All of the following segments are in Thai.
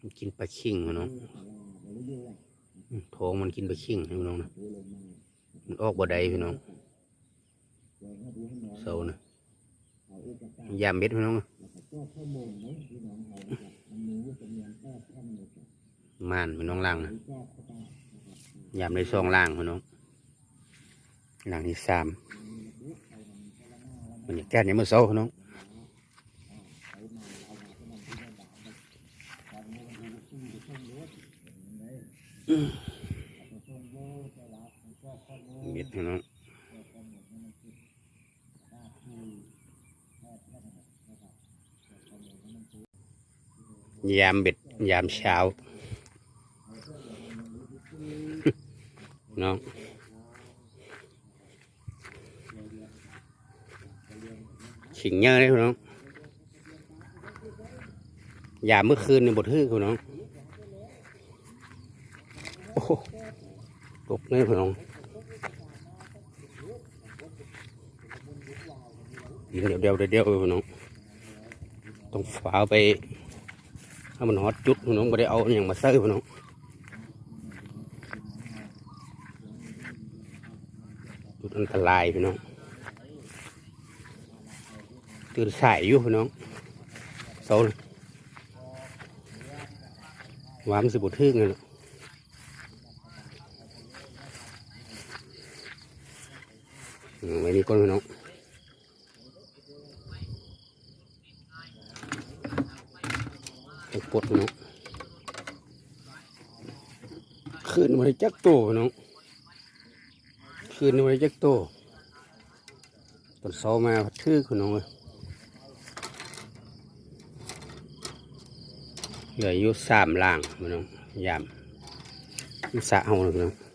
มันกินปลาชิงพี่น้องอืมท้องมันกินปลาชิงพี่น้องนะมันออกบ่ได้พี่น้องเสานะยามเม็ดพี่น้องนะมานพี่น้องล่างนะยามในซองล่างพี่น้องล่างที่สามบรรยากาศยามมื้อเช้าพี่น้อง เม็ดพี่น้องยามเบ็ดยามเช้าน้องขิงเยอะเลยพี่น้องยามเมื่อคืนในบทฮือพี่น้องโอ้โหต กเลยพี่น้องยิงเดียวเดียวเดียวเดียวพี่น้องต้องฝาไปให้มันฮอตจุดพี่น้องไม่ได้เอาอย่างมาเซิร์ฟพี่น้องจุดอันตรายพี่น้องตื่นสายอยู่พี่น้องเสาเลยวามสิบทึ่งเลยนะอืม ไว้นี่ก่อนพี่น้องปลดพี่น้องคืนมาได้จักโตพี่น้องคืนมาได้จักโตตอนเสามาทื่อพี่น้องเลยเหลืออยู่สามล่างพี่น้องยามสะเอาเลยพี่น้อง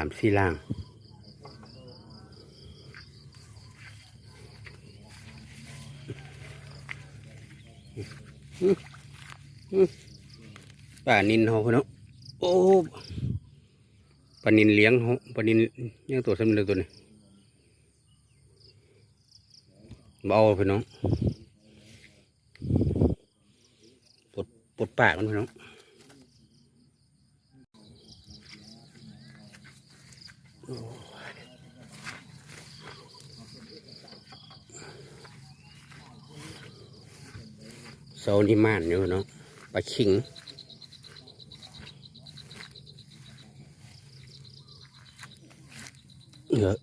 ามสี่ล่างปลานินเขาเนาะโอ้ปลานินเลี้ยงเขาปลานินยังตัวสำเร็จตัวนี้เบาพี่น้องปดปดปากมันพี่น้อง โอ้เสานี่ม่านอยู่พี่น้องปลาขิงเยอะ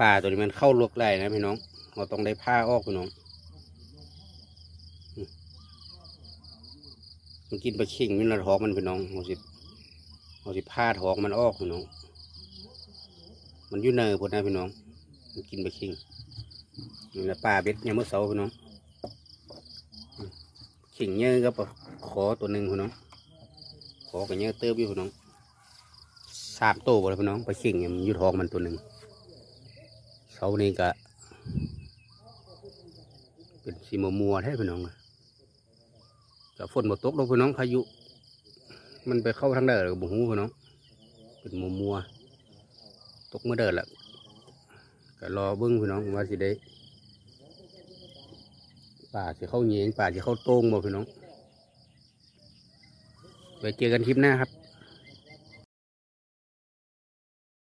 ปลาตัวนี้มันเข้าลวกได้นะพี่น้องเราต้องได้ผ้าออกพี่น้องมันกินปลาเข่งมันละท้องมันพี่น้องเราสิเราสิผ้าท้องมันออกพี่น้อง มันยู่เนอพอดนะพี่น้อง มันกินปลาเข่งนี่แหละปลาเบ็ดยามเมื่อเสาร์พี่น้องเข่งเยอะก็ปลาขอตัวหนึ่งพี่น้อง ขอกันเยอะเติบอยู่พี่น้องสามโตวเลยพี่น้องปลาเข่งเนี่ยมันยู่ท้องมันตัวหนึ่ง เสานี่ก็เป็นสีมัวมัวแท้พี่น้องจะฝนมาตกลงพี่น้องพายุ มันไปเข้าทางเดินกับบุหูพี่น้อง เป็นมัวมัวตกเมื่อเดินละก็รอเบิ้งพี่น้องว่าสิได้ป่าสิเข้าเหยียงป่าสิเข้าโต้งบ่พี่น้องไว้เจอกันคลิปหน้าครับ